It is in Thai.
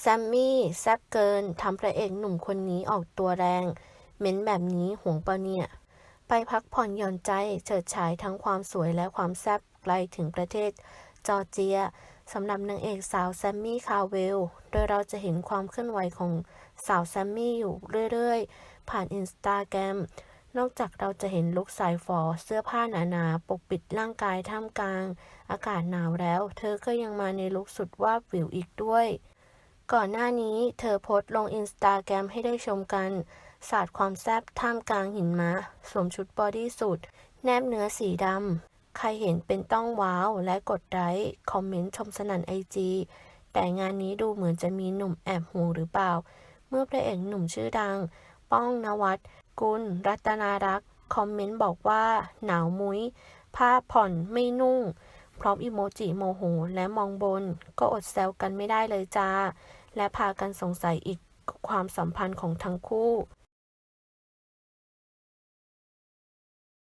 แซมมี่แซบเกินทำพระเอกหนุ่มคนนี้ออกตัวแรง เม้นแบบนี้ห่วงปะเนี่ย ไปพักผ่อนหย่อนใจเฉิดฉายทั้งความสวยและความแซบไกลถึงประเทศจอร์เจียสำหรับนางเอกสาวแซมมี่คาเวล โดยเราจะเห็นความเคลื่อนไหวของสาวแซมมี่อยู่เรื่อยๆ ผ่านอินสตาแกรม นอกจากเราจะเห็นลุคสายฝอเสื้อผ้าหนาๆ ปกปิดร่างกายท่ามกลาง อากาศหนาวแล้ว เธอก็ยังมาในลุคสุดวาบวิวอีกด้วย ก่อนหน้านี้เธอโพสต์ลงอินสตาแกรมให้ได้ชมกัน สาดความแซ่บท่ามกลางหินมะสวมชุดบอดี้สูทแนบเนื้อสีดำ ใครเห็นเป็นต้องว้าวและกดไลค์คอมเมนต์ชมสนั่นไอจีแต่งานนี้ดูเหมือนจะมีหนุ่มแอบห่วงหรือเปล่า เมื่อพระเอกหนุ่มชื่อดัง ป้องนวัดกุลรัตนารักษ์คอมเมนต์บอกว่า หนาวมุ้ย ผ้าผ่อนไม่นุ่ง พร้อมอิโมจิโมโหและมองบน ก็อดแซวกันไม่ได้เลยจ้า และพากันสงสัยอีกความสัมพันธ์ของทั้งคู่